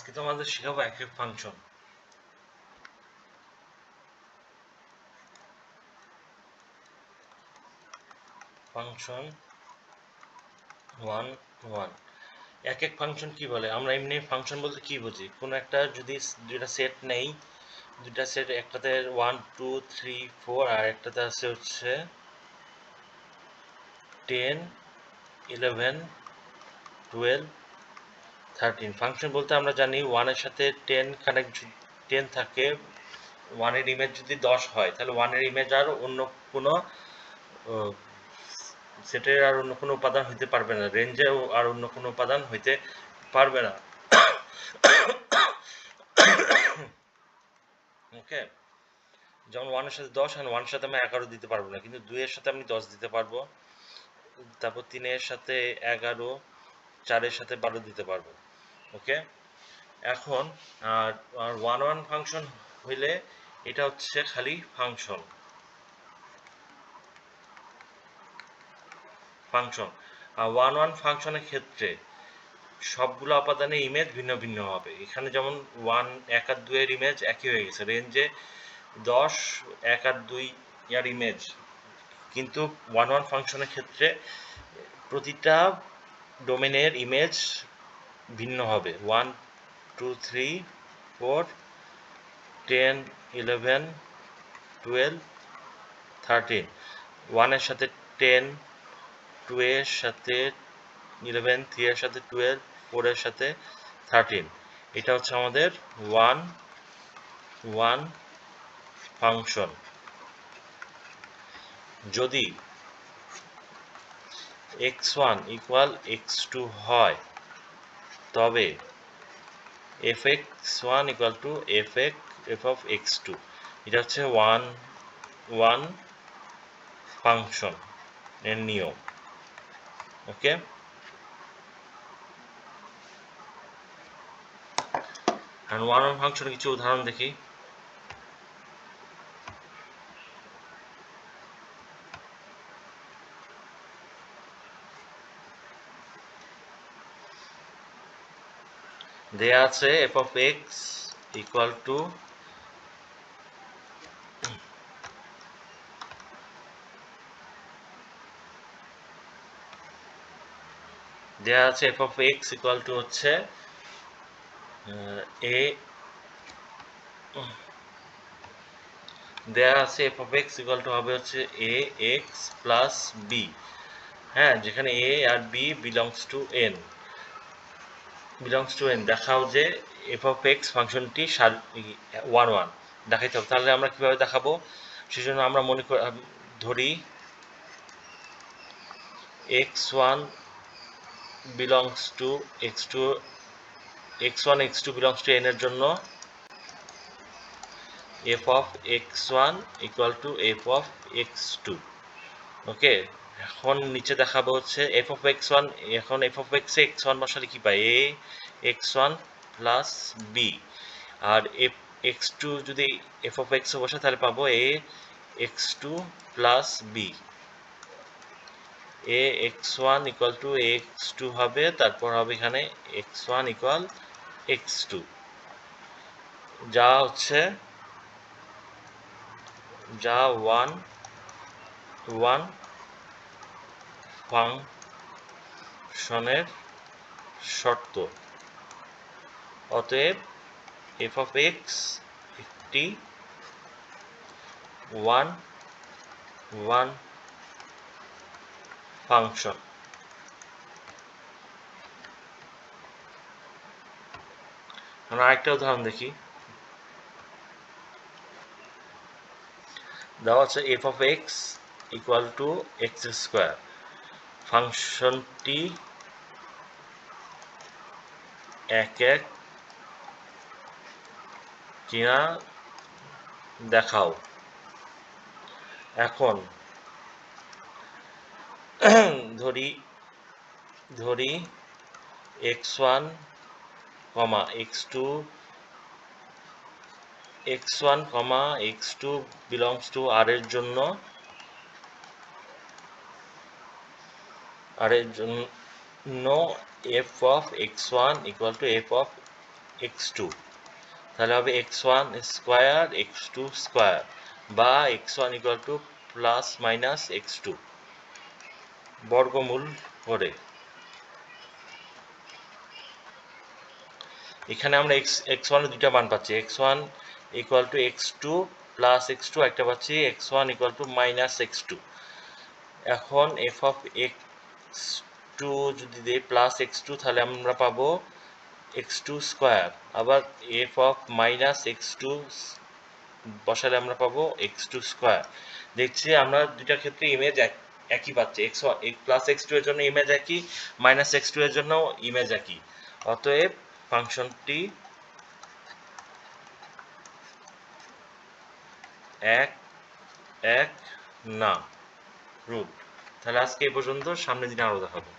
আজকে তো আমাদের শেখাবো এক ফাংশন ফাংশন ওয়ান ওয়ান এক এক ফাংশন কি বলে? আমরা এমনি ফাংশন বলতে কি বুঝি? কোনো একটা যদি দুইটা সেট নেই, দুইটা সেট একটাতে ওয়ান টু থ্রি ফোর আর একটাতে আছে হচ্ছে ten eleven twelve thirteen function বলতে আমরা জানি ওয়ানের সাথে টেন কানেক্ট টেন থাকে ওয়ানের ইমেজ যদি দশ হয়, তাহলে ওয়ানের ইমেজ আর অন্য কোনো সেটের আর অন্য কোনো উপাদান হইতে পারবে না রেঞ্জে আর অন্য কোনো উপাদান হইতে পারবে না। ওকে যেমন ওয়ানের সাথে দশ আর ওয়ানের সাথে আমি এগারো দিতে পারব না, কিন্তু দুইয়ের সাথে আমি দশ দিতে পারব। তারপর তিনের সাথে এগারো, চারের সাথে বারো দিতে পারব। ওকে? এখন ওয়ান ওয়ান ফাংশন হইলে এটা হচ্ছে খালি ফাংশন ফাংশন আর ওয়ান ওয়ান ফাংশনের ক্ষেত্রে সবগুলো উপাদানের ইমেজ ভিন্ন ভিন্ন হবে। এখানে যেমন ওয়ান এক আর দুইয়ের ইমেজ একই হয়ে গেছে। রেঞ্জে দশ, এক আর দুই ইয়ার ইমেজ কিন্তু ওয়ান ওয়ান ফাংশনের ক্ষেত্রে প্রতিটা ডোমেনের ইমেজ ভিন্ন হবে। One two three four ten eleven twelve thirteen ওয়ানের সাথে টেন টু এর সাথে ইলেভেন থ্রি এর সাথে টুয়েলভ ফোর এর সাথে থার্টিন এটা হচ্ছে আমাদের ওয়ান ওয়ান ফাংশন যদি x one equal x two হয় তবে f x one equal to f x f of x two এটা হচ্ছে ওয়ান ওয়ান ফাংশন এর নিয়ম। ওকে ওয়ান ওয়ান ফাংশনের কিছু উদাহরণ দেখি। দেয়া আছে f of x equal to দেয়া আছে f of x equal to হচ্ছে এ দেয়া আছে f of x equal to হবে হচ্ছে এ এক্স প্লাস বি হ্যাঁ যেখানে a R b belongs to N belongs to দেখাও যে এফ অফ এক্স ফাংশনটি ওয়ান ওয়ান দেখাইতে হবে। তাহলে আমরা কীভাবে দেখাবো? সেজন্য আমরা মনে ধরি x one belongs to x two x one x two belongs to N এর জন্য f of x one equal to f of x two okay এখন নিচে দেখাবো হচ্ছে এফ অফ এক্স ওয়ান এখন f of x x one বসালে কি পাই a x one plus b R f x two যদি এফ অফ এক্স বসে তাহলে পাবো a x two plus b a x one equal to x two হবে, তারপর হবে এখানে x one equal x two যা হচ্ছে, যা ওয়ান ওয়ান ফাংশনের শর্ত। অতএব এফ অফ এক্স একটি ওয়ান ওয়ান ফাংশন আমরা আরেকটা উদাহরণ দেখি। দেওয়া আছে f of x equal to x square ফাংশনটি এক এক কিনা দেখাও। এখন ধরি ধরি x one, comma x two, x one, comma x two belongs to R এর জন্য আর এর জন্য f of x one equal to f of x two তাহলে হবে x one square x two square বা x one equal to plus minus x two বর্গমূল করে। এখানে আমরা এক্স এক্স ওয়ানের দুইটা মান পাচ্ছি। X one equal to x two plus x two একটা পাচ্ছি। X one equal to minus x two এখন এফ অফ এক্স টু যদি দিই প্লাস এক্স টু তাহলে আমরা পাবো এক্স টু স্কোয়ার আবার f of minus x two বসালে আমরা পাবো এক্স টু স্কোয়ার দেখছি আমরা দুইটার ক্ষেত্রে ইমেজ একই পাচ্ছি। এক্স প্লাস এক্স টু এর জন্য ইমেজ একই মাইনাস এক্স টু এর জন্য ইমেজ একই। অতএব ফাংশনটি এক এক না, রুট। তাহলে আজকে এই পর্যন্ত সামনের দিন আরও দেখাবো